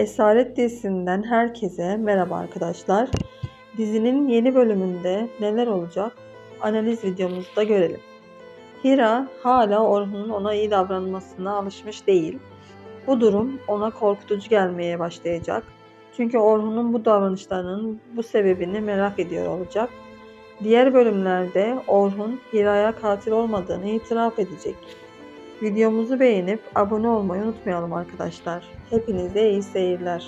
Esaret dizisinden herkese merhaba arkadaşlar. Dizinin yeni bölümünde neler olacak analiz videomuzda görelim. Hira hala Orhun'un ona iyi davranmasına alışmış değil. Bu durum ona korkutucu gelmeye başlayacak. Çünkü Orhun'un bu davranışlarının bu sebebini merak ediyor olacak. Diğer bölümlerde Orhun Hira'ya katil olmadığını itiraf edecek. Videomuzu beğenip abone olmayı unutmayalım arkadaşlar. Hepinize iyi seyirler.